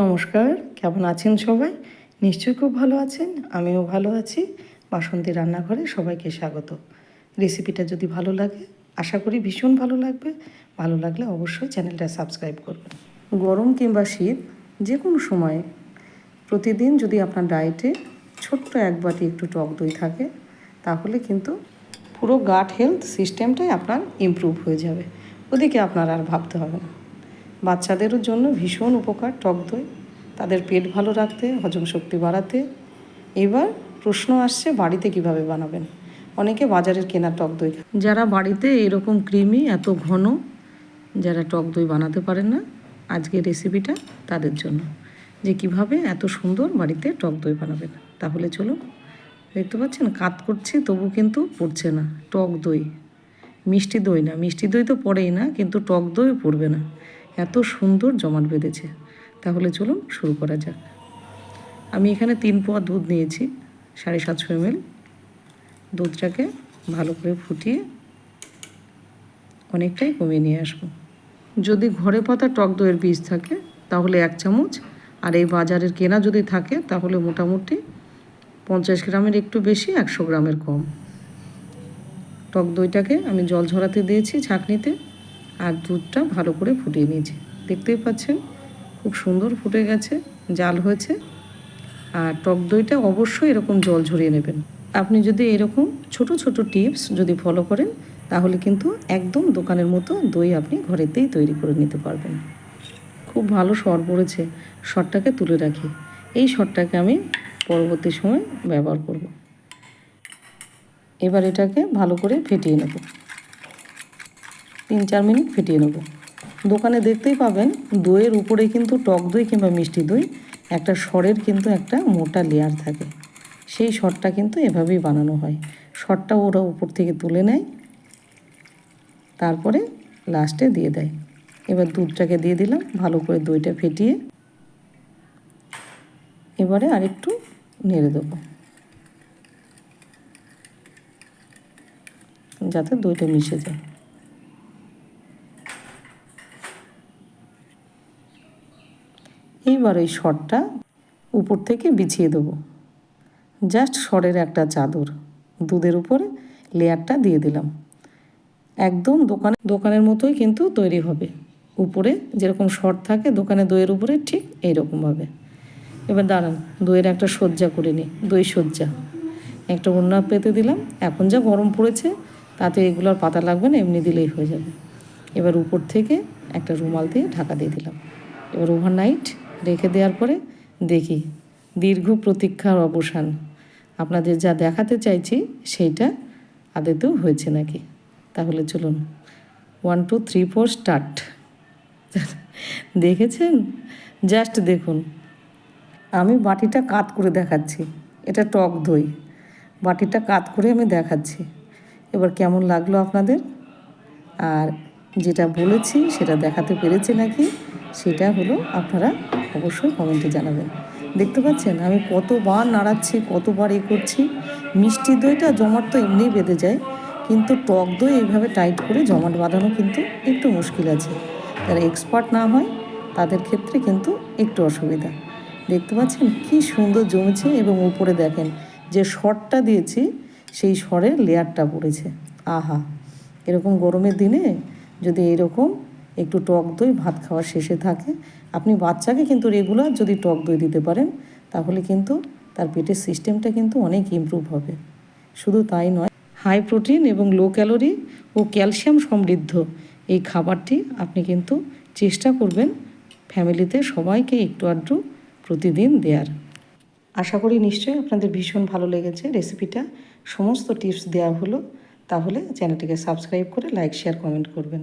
নমস্কার, কেমন আছেন সবাই? নিশ্চয়ই খুব ভালো আছেন, আমিও ভালো আছি। বাসন্তী রান্নাঘরে সবাইকে স্বাগত। রেসিপিটা যদি ভালো লাগে, আশা করি ভীষণ ভালো লাগবে। ভালো লাগলে অবশ্যই চ্যানেলটা সাবস্ক্রাইব করবেন। গরম কিংবা শীত যে কোনো সময়ে। প্রতিদিন যদি আপনার ডায়েটে ছোট্ট এক বাটি একটু টক দই থাকে, তাহলে কিন্তু পুরো গাট হেলথ সিস্টেমটাই আপনার ইমপ্রুভ হয়ে যাবে। ওদিকে আপনার আর ভাবতে হবে না। বাচ্চাদেরও জন্য ভীষণ উপকার, টক দই, তাদের পেট ভালো রাখতে, হজম শক্তি বাড়াতে। এবার প্রশ্ন আসছে, বাড়িতে কীভাবে বানাবেন? অনেকে বাজারের কেনা টক দই যারা বাড়িতে এরকম ক্রিমি, এত ঘন, যারা টক দই বানাতে পারেন না আজকে রেসিপিটা তাদের জন্য। যে কীভাবে এত সুন্দর বাড়িতে টক দই বানাবেন। তাহলে চলুন, দেখতে পাচ্ছেন, কাত করছি, তবু কিন্তু পড়ছে না, টক দই। মিষ্টি দই না, মিষ্টি দই তো পড়েই না, কিন্তু টক দই পড়বে না। এত সুন্দর জমাট বেঁধেছে। তাহলে চলুন শুরু করা যাক। আমি এখানে তিন পোয়া দুধ নিয়েছি, সাড়ে সাতশো এমএল। দুধটাকে ভালো করে ফুটিয়ে অনেকটাই কমিয়ে নিয়ে আসব। যদি ঘরে পাতা টক দইয়ের বীজ থাকে, তাহলে এক চামচ। আর এই বাজারের কেনা যদি থাকে, তাহলে মোটামুটি পঞ্চাশ গ্রামের একটু বেশি, একশো গ্রামের কম। টক দইটাকে আমি জল ঝরাতে দিয়েছি ছাঁকনিতে। আর দুধটা ভালো করে ফুটিয়ে নিয়েছি। দেখতেই পাচ্ছেন, খুব সুন্দর ফুটে গেছে, জাল হয়েছে। আর টক দইটা অবশ্যই এরকম জল ঝরিয়ে নেবেন। আপনি যদি এরকম ছোট ছোট টিপস যদি ফলো করেন, তাহলে কিন্তু একদম দোকানের মতো দই আপনি ঘরেতেই তৈরি করে নিতে পারবেন। খুব ভালো সর পড়েছে সরটাকে তুলে রাখি। এই সরটাকে আমি পরবর্তী সময় ব্যবহার করব। এবার এটাকে ভালো করে ফেটিয়ে নেব। তিন চার মিনিট ফেটিয়ে নেব। দোকানে দেখতেই পাবেন দইয়ের উপরে কিন্তু টক দই কিংবা মিষ্টি দই, একটা সরের কিন্তু একটা মোটা লেয়ার থাকে। সেই সরটা কিন্তু এভাবেই বানানো হয়। সরটা ওরা উপর থেকে তুলে নেয়, তারপরে লাস্টে দিয়ে দেয়। এবার দুধটাকে দিয়ে দিলাম, ভালো করে দইটা ফেটিয়ে। এবারে আরেকটু নেড়ে দেবো। যাতে দইটা মিশে যায়। এইবার ওই সরটা উপর থেকে বিছিয়ে দেবো। জাস্ট সরের একটা চাদর, দুধের উপরে লেয়ারটা দিয়ে দিলাম। একদম দোকানে, দোকানের মতোই কিন্তু তৈরি হবে। উপরে যেরকম শর্ট থাকে, দোকানে দইয়ের উপরে ঠিক এইরকমভাবে। এবার দাঁড়ান, দইয়ের একটা সজ্জা করে নিই, দই সজ্জা। একটা ওড়না পেতে দিলাম, এখন যা গরম পড়েছে, তাতে এগুলোর পাতা লাগবে না, এমনি দিলেই হয়ে যাবে। এবার উপর থেকে একটা রুমাল দিয়ে ঢাকা দিয়ে দিলাম। এবার ওভারনাইট রেখে দেওয়ার পরে দেখি দীর্ঘ প্রতীক্ষার অবসান। আপনাদের যা দেখাতে চাইছি সেইটা আদতেও হয়েছে নাকি? তাহলে চলুন। One two three four start দেখেছেন? জাস্ট দেখুন। আমি বাটিটা কাত করে দেখাচ্ছি। এটা টক দই। বাটিটা কাত করে আমি দেখাচ্ছি। এবার কেমন লাগল আপনাদের? আর যেটা বলেছি সেটা দেখাতে পেরেছি নাকি? সেটা হলো আপনারা অবশ্যই কমেন্টে জানাবেন। দেখতে পাচ্ছেন, আমি কতবার নাড়াচ্ছি, কতবার এ করছি। মিষ্টি দইটা জমাট তো এমনিই বেঁধে যায়, কিন্তু টক দই এইভাবে টাইট করে জমাট বাঁধানো কিন্তু একটু মুশকিল আছে। যারা এক্সপার্ট না হয়, তাদের ক্ষেত্রে কিন্তু একটু অসুবিধা। দেখতে পাচ্ছেন, কি সুন্দর জমেছে এবং উপরে দেখেন, যে শরটা দিয়েছি, সেই শরের লেয়ারটা পড়েছে। আহা! এরকম গরমের দিনে যদি এরকম একটু টক দই, ভাত খাওয়ার শেষে থাকে। আপনি বাচ্চাকে কিন্তু রেগুলার যদি টক দই দিতে পারেন, তাহলে কিন্তু তার পেটের সিস্টেমটা কিন্তু অনেক ইমপ্রুভ হবে। শুধু তাই নয় হাই প্রোটিন এবং লো ক্যালোরি ও ক্যালসিয়াম সমৃদ্ধ এই খাবারটি আপনি কিন্তু চেষ্টা করবেন ফ্যামিলিতে সবাইকে একটু আধটু প্রতিদিন দেওয়ার আশা করি নিশ্চয়ই আপনাদের ভীষণ ভালো লেগেছে রেসিপিটা সমস্ত টিপস দেওয়া হলো, তাহলে চ্যানেলটিকে সাবস্ক্রাইব করে লাইক শেয়ার কমেন্ট করবেন।